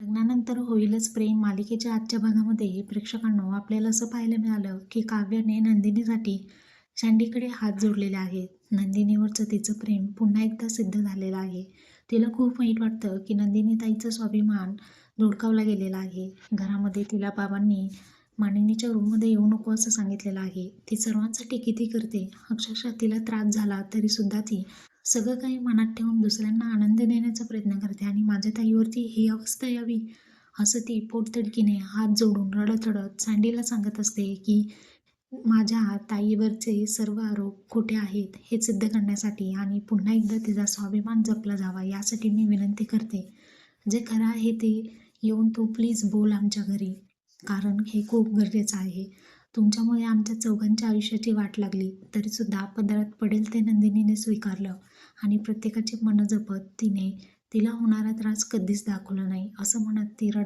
लग्नानंतर होईलच प्रेम. मालिकेच्या आजच्या भागामध्ये प्रेक्षकांनो आपल्याला असं पाहायला मिळालं की काव्याने नंदिनीसाठी शांडीकडे हात जोडलेले आहेत नंदिनीवरचं तिचं प्रेम पुन्हा एकदा सिद्ध झालेलं आहे. तिला खूप वाईट वाटतं की नंदिनी ताईचा स्वाभिमान धुडकावला गेलेला आहे. घरामध्ये तिला बाबांनी मानिनीच्या रूममध्ये येऊ नको असं सांगितलेलं आहे. ती सर्वांसाठी किती करते? अक्षरशः तिला त्रास झाला तरीसुद्धा ती सगळं काही मनात ठेवून दुसऱ्यांना आनंद देण्याचा प्रयत्न करते आणि माझ्या ताईवरती ही अवस्था यावी असं ती पोटतडकीने हात जोडून रडत रडत सँडीला सांगत असते की माझ्या ताईवरचे सर्व आरोप खोटे आहेत हे सिद्ध करण्यासाठी आणि पुन्हा एकदा तिचा स्वाभिमान जपला जावा यासाठी मी विनंती करते. जे खरं आहे ते येऊन तू प्लीज बोल आमच्या घरी कारण हे खूप गरजेचं आहे. तुमच्यामुळे आमच्या चौघांच्या आयुष्याची वाट लागली तरीसुद्धा पदरात पडेल ते नंदिनीने स्वीकारलं. आणि प्रत्येकाची मनं जपत तिने तिला होणारा त्रास कधीच दाखवला नाही असं म्हणत ती रड